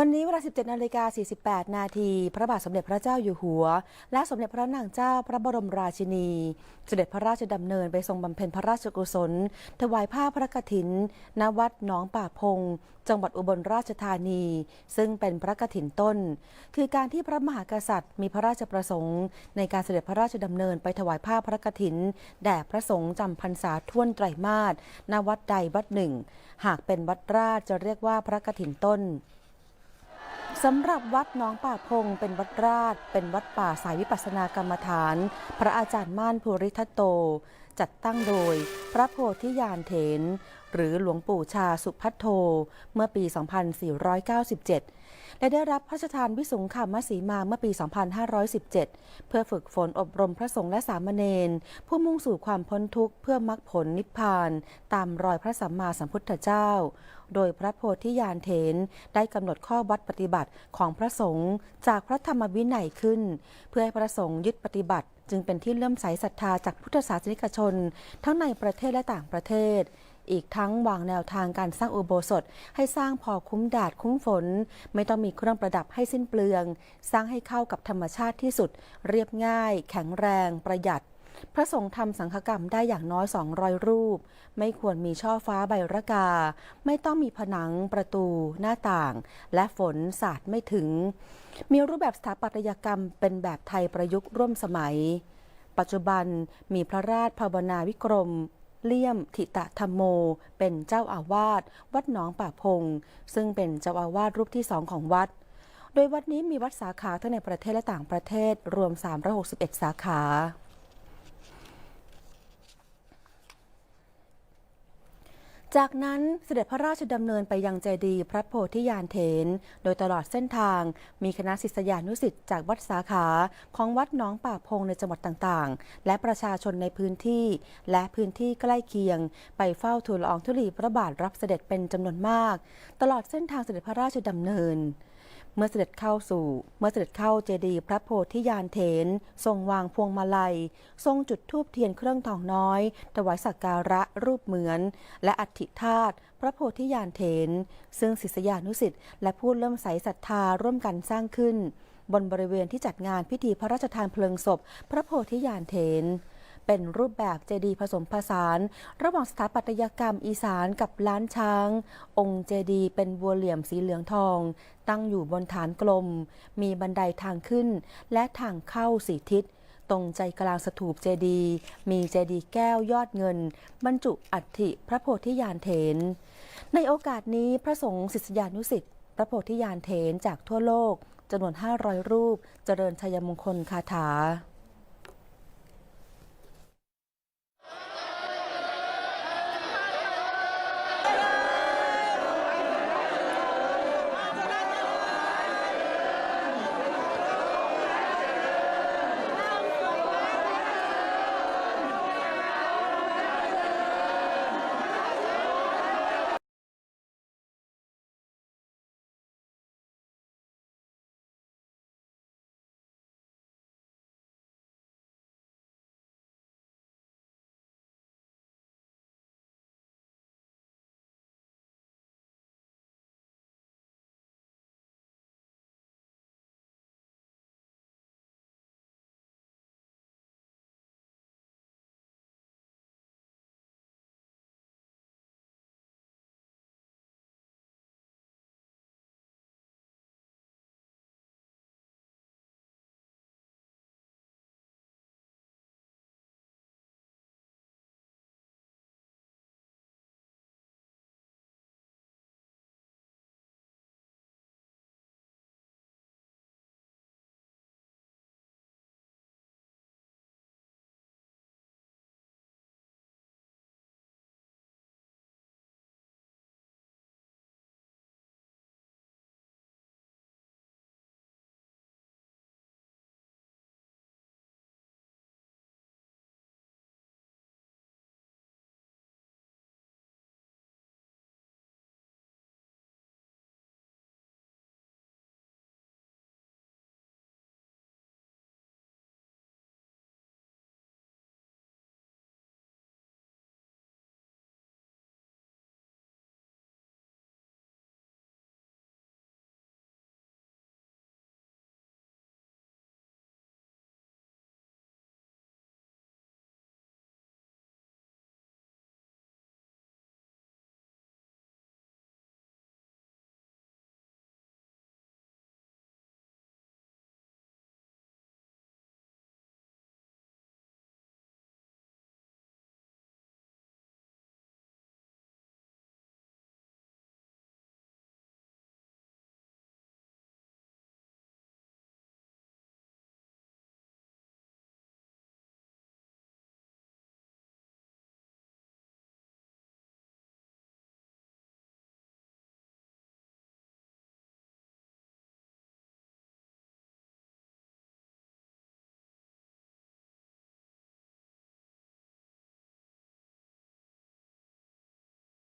วันนี้เวลา 17นาฬิกา48 นาทีพระบาทสมเด็จพระเจ้าอยู่หัว และสมเด็จพระนางเจ้าพระบรมราชินี เสด็จพระราชดำเนินไปทรงบำเพ็ญพระราชกุศล ถวายผ้าพระกฐิน ณ วัดหนองป่าพง จังหวัดอุบลราชธานี ซึ่งเป็นพระกฐินต้น คือการที่พระมหากษัตริย์มีพระราชประสงค์ ในการเสด็จพระราชดำเนินไปถวายผ้าพระกฐิน แด่พระสงฆ์จำพรรษาท่วนไตรมาสณวัดใดวัดหนึ่ง หากเป็นวัดราชจะเรียกว่าพระกฐินต้น สำหรับวัดน้องป่าพงเป็นวัดราช เป็นวัดป่าสายวิปัสสนากรรมฐาน พระอาจารย์ม่านภูริทัตโต จัดตั้งโดยพระโพธิญาณเถน หรือหลวงปู่ชาสุพัทโท เมื่อปี 2497 และได้รับพระราชทานวิสุงคามสีมาเมื่อปี 2517 เพื่อฝึกฝนอบรมพระสงฆ์และสามเณรผู้มุ่งสู่ความพ้นทุกข์เพื่อมรรคผลนิพพาน ตามรอยพระสัมมาสัมพุทธเจ้า โดยพระโพธิญาณเถนได้กำหนดข้อวัดปฏิบัติของพระสงฆ์จากพระธรรมวินัยขึ้น เพื่อให้พระสงฆ์ยึดปฏิบัติ จึงเป็นที่เลื่อมใสศรัทธาจากพุทธศาสนิกชน ทั้งในประเทศและต่างประเทศ อีกทั้งวางแนวทางการสร้างอุโบสถ ให้สร้างพอคุ้มแดดคุ้มฝน ไม่ต้องมีเครื่องประดับให้สิ้นเปลือง สร้างให้เข้ากับธรรมชาติที่สุด เรียบง่าย แข็งแรง ประหยัด พระสงฆ์ทำสังฆกรรมได้อย่างน้อย 200 รูป ไม่ควรมีช่อฟ้าใบระกา ไม่ต้องมีผนังประตู หน้าต่าง และฝนสาดไม่ถึง มีรูปแบบสถาปัตยกรรมเป็นแบบไทยประยุกต์ร่วมสมัย ปัจจุบันมีพระราชภาวนาวิกรมเลี่ยมทิตะธรรมโม เป็นเจ้าอาวาสวัดหนองป่าพง ซึ่งเป็นเจ้าอาวาสรูปที่สองของวัด โดยวัดนี้มีวัดสาขาทั้งในประเทศและต่างประเทศรวม 361 สาขา จากนั้นเสด็จพระราชดำเนินไปยังเจดีย์พระโพธิญาณเถน โดยตลอดเส้นทาง มีคณะศิษยานุสิ์จากวัดสาขาของวัดน้องป่าพงในจังหวัดต่างๆ และประชาชนในพื้นที่ และพื้นที่ใกล้เคียง ไปเฝ้าทูลละอองธุลีพระบาทรับเสด็จเป็นจำนวนมาก ตลอดเส้นทางเสด็จพระราชดำเนิน เมื่อเสด็จเข้าสู่ เมื่อเสด็จเข้าเจดีย์พระโพธิญาณเถน ทรงวางพวงมาลัย ทรงจุดธูปเทียนเครื่องทองน้อย ถวายสักการะรูปเหมือน และอัฐิธาตุพระโพธิญาณเถน ซึ่งศิษยานุศิษย์และผู้เริ่อมใสศรัทธาร่วมกันสร้างขึ้น บนบริเวณที่จัดงานพิธีพระราชทานเพลิงศพ พระโพธิญาณเถน เป็นรูปแบบเจดีย์ผสมผสาน ระหว่างสถาปัตยกรรมอีสานกับล้านช้าง องค์เจดีย์เป็นบัวเหลี่ยมสีเหลืองทอง ตั้งอยู่บนฐานกลม มีบันไดทางขึ้น และทางเข้าสี่ทิศตรงใจกลางสถูปเจดีย์มีเจดีย์แก้วยอดเงิน บรรจุอัฐิพระโพธิญาณเถน ในโอกาสนี้พระสงฆ์ศิษยานุศิษย์พระโพธิญาณเถนจากทั่วโลกจำนวน 500 รูป เจริญชัยมงคลคาถา